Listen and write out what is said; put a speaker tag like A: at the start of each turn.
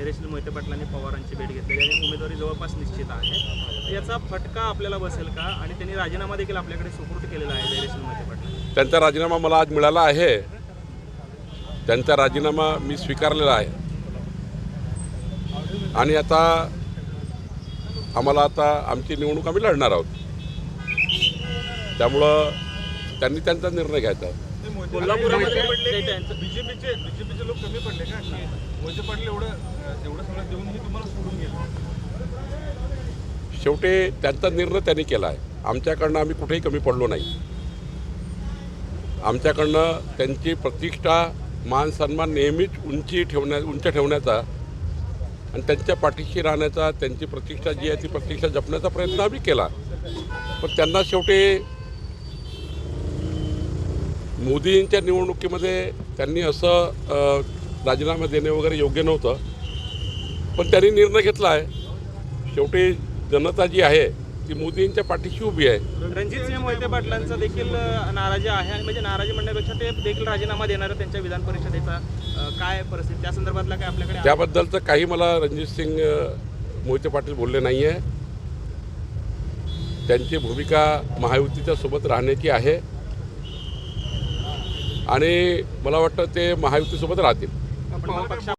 A: धैर्यशील मोहिते पाटलांनी पवारांची भेट घेतलेली आणि उमेदवारी जवळपास निश्चित आहे. याचा फटका आपल्याला बसेल का? आणि त्यांनी राजीनामा देखील आपल्याकडे सुपूर्द केलेला आहे धैर्यशील मोहिते पाटलांनी.
B: त्यांचा राजीनामा मला आज मिळाला आहे. त्यांचा राजीनामा मी स्वीकारलेला आहे. आणि आता आम्हाला आता आमची निवडणूक आम्ही लढणार आहोत. त्यामुळं त्यांनी त्यांचा निर्णय घ्यायचा
A: कोल्हापुरामध्ये त्यांचं
C: बीजेपीचे बीजेपीचे लोक कमी पडले. पाटील एवढं एवढं सगळं देऊनही तुम्हाला सोडून गेलं.
B: शेवटी त्यांचा निर्णय त्यांनी केला आहे. आमच्याकडनं आम्ही कुठेही कमी पडलो नाही. आमच्याकडनं त्यांची प्रतिष्ठा मान सन्मान नेहमीच उंची ठेवण्या उंच ठेवण्याचा आणि त्यांच्या पाठीशी राहण्याचा त्यांची प्रतिष्ठा जी आहे ती प्रतिष्ठा जपण्याचा प्रयत्न आम्ही केला. पण त्यांना शेवटी मोदींच्या निवडणुकीमध्ये त्यांनी असं राजीनामा देणे वगैरे योग्य नव्हतं. पण त्यांनी निर्णय घेतला आहे. शेवटी जनता जी आहे ती मोदींच्या पाठीशी उभी आहे.
A: रणजितसिंह मोहिते पाटलांचा देखील नाराजी आहे. आणि म्हणजे नाराजी म्हणण्यापेक्षा ते देखील राजीनामा देणार त्यांच्या विधान परिषदेचा काय परिस्थिती? त्या संदर्भातला काय आपल्याकडे?
B: त्याबद्दलचं काही मला रणजित सिंग मोहिते पाटील बोलले नाही आहे त्यांची भूमिका महायुतीच्या सोबत राहण्याची आहे. आणि मला वाटतं ते महायुतीसोबत राहतील.
A: आपण पक्षा